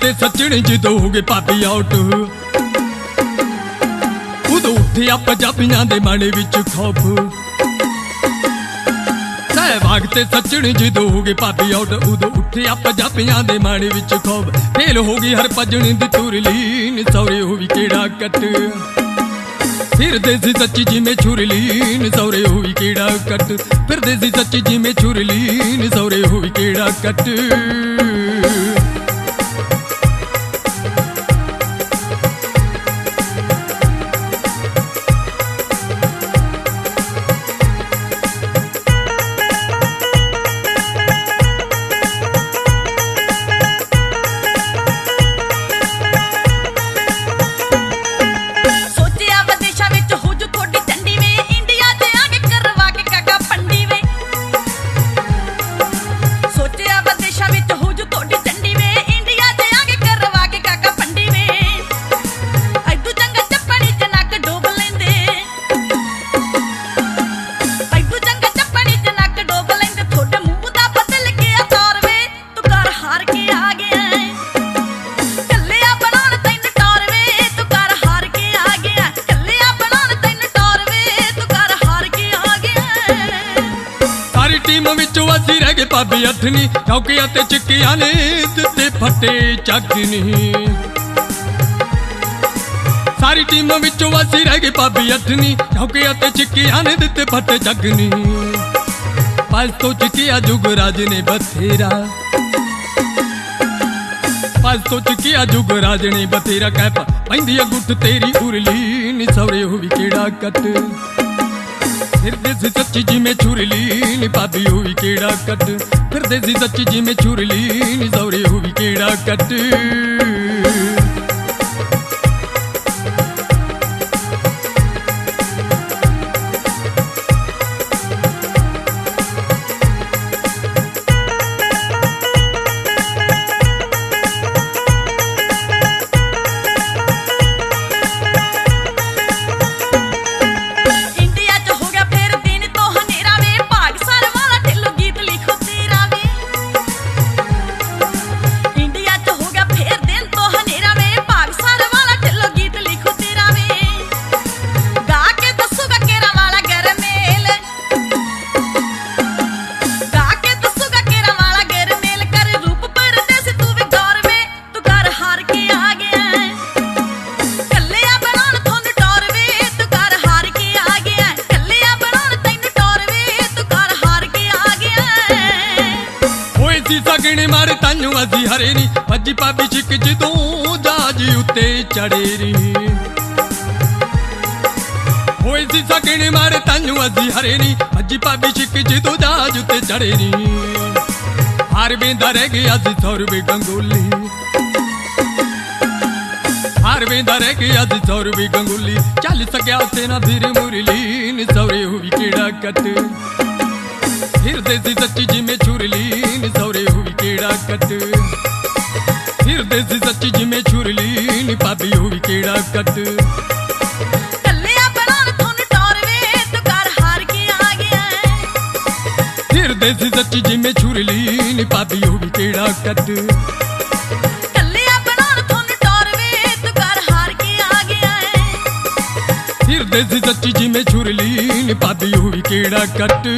ਤੇ ਸੱਜਣ ਜਦੋਂ ਹੋ ਗਏ ਭਾਬੀ ਆਊਟ ਉਦੋਂ ਉੱਠਿਆ ਪੰਜਾਬੀਆਂ ਦੇ ਮਨ ਵਿੱਚ ਖੌਫ। ਸਹਿਬਾਗ ਤੇ ਸੱਜਣ ਜਦੋਂ ਹੋ ਗਏ ਭਾਬੀ ਆਊਟ ਉਦੋਂ ਉੱਠਿਆ ਪੰਜਾਬੀਆਂ ਦੇ ਮਨ ਵਿੱਚ ਖੌਫ। ਫੇਲ ਹੋ ਗਈ ਹਰ ਭਜਣ ਦੀ ਤੁਰਲੀ ਨੀ ਸੌਰੇ ਹੋ ਵੀ ਕਿਹੜਾ ਕੱਟ। ਫਿਰਦੇ ਸੀ ਸੱਚੀ ਜਿਵੇਂ ਛੁਰਲੀਨ ਨੀ ਸੌਰੇ ਹੋ ਕਿਹੜਾ ਕੱਟ। ਫਿਰਦੇ ਸੀ ਸੱਚੀ ਜਿਵੇਂ ਛੁਰਲੀਨ ਨੀ ਸੌਰੇ ਹੋ ਕਿਹੜਾ ਕੱਟ। ਅਸੀਂ ਰਹਿ ਗਏ ਭਾਬੀ ਚੌਕੀਆਂ ਤੇ ਚਿੱਕੀਆਂ ਨੇ, ਦਿੱਤੇ ਫੱਟੇ ਚੱਕ ਨਹੀਂ ਸਾਰੀ ਟੀਮ ਵਿੱਚੋਂ ਅਸੀਂ ਰਹਿ ਗਏ ਭਾਬੀ ਅੱਠਨੀ ਚੌਕੀਆਂ ਤੇ ਚਿੱਕੀਆਂ ਨੇ, ਦਿੱਤੇ ਫੱਟੇ ਚੱਕ ਨਹੀਂ ਤੋਂ ਚਿੱਕਿਆ ਜੁਗਰਾਜ ਨੇ ਬਥੇਰਾ। ਪਲ ਤੋਂ ਚਿੱਕਿਆ ਜੁਗਰਾਜ ਨੇ ਬਥੇਰਾ। ਕਹਿ ਪੈਂਦੀ ਆ ਗੁੱਟ ਤੇਰੀ ਉਰਲੀ ਨੀ ਸਵਰੇ ਹੋ ਵੀ ਕਿਹੜਾ ਕੱਟ। ਫਿਰਦੇ ਸੀ ਸੱਚੀ ਜਿਵੇਂ ਛੁਰਲੀ ਨੀ ਭਾਬੀ ਹੋਈ ਕਿਹੜਾ ਕੱਟ ਫਿਰਦੇ ਸੀ ਸੱਚੀ ਜਿਵੇਂ ਛੁਰਲੀ ਨੀ ਸੌਰੇ ਹੋਈ ਕਿਹੜਾ ਕੱਟ ਹੋਏ ਸਗਣੇ ਮਾਰੇ ਤਾਨੂੰ ਅਸੀਂ ਹਰੇ ਨੀ। ਭੱਜੀ ਭਾਬੀ ਛਿੱਕ ਜਦੋਂ ਜਾਜ ਉੱਤੇ ਚੜੇ ਰੀ ਹੋਏ ਸੀ ਸਗਣੇ ਮਾਰੇ ਤਾਨੂੰ ਅਸੀਂ ਹਰੇ ਨੀ। ਭੱਜੀ ਭਾਬੀ ਛਿੱਕ ਜਦੋਂ ਜਾਜ ਉੱਤੇ ਚੜੇ ਰੀ ਹਾਰ ਵੇਂਦਾ ਰਹਿ ਗਿਆ ਸੀ ਸੌਰਵੇ ਗੰਗੋਲੀ। ਹਾਰ ਵੇਂਦਾ ਰਹਿ ਗਿਆ ਸੀ ਸੌਰਵੇ ਗੰਗੋਲੀ। ਚੱਲ ਸਕਿਆ ਉਸੇ ਨਾ ਫਿਰ ਮੁਰਲੀ ਨੀ ਸੌਰੇ ਹੋਈ ਕਿਹੜਾ ਕੱਟ ਫਿਰਦੇ ਸੀ ਸੱਚੀ ਜਿਵੇਂ ਛੁਰਲੀ ਨੀ ਕੱਟ। ਫਿਰਦੇ ਸੀ ਸੱਚੀ ਜਿਵੇਂ ਛੁਰਲੀ ਨੀ ਭਾਬੀ ਹੋਈ ਕਿਹੜਾ ਕੱਟ। ਕੱਲਿਆ ਬਣਾਉਣ ਤੁਹਾਨੂੰ ਟੋਰਵੇ ਤੂੰ ਕਰ ਹਾਰ ਕੇ ਆ ਗਿਆ ਫਿਰਦੇ ਸੀ ਸੱਚੀ ਜਿਵੇਂ ਛੁਰਲੀ ਨੀ ਭਾਬੀ ਹੋਈ ਕਿਹੜਾ ਕੱਟ। ਕੱਲਿਆ ਬਣਾਉਣ ਤੁਹਾਨੂੰ ਟੋਰਵੇ ਤੂੰ ਕਰ ਹਾਰ ਕੇ ਆ ਗਿਆ ਫਿਰਦੇ ਸੀ ਸੱਚੀ ਜਿਵੇਂ ਛੁਰਲੀ ਨੀ ਭਾਬੀ ਹੋਈ ਕਿਹੜਾ ਕੱਟ।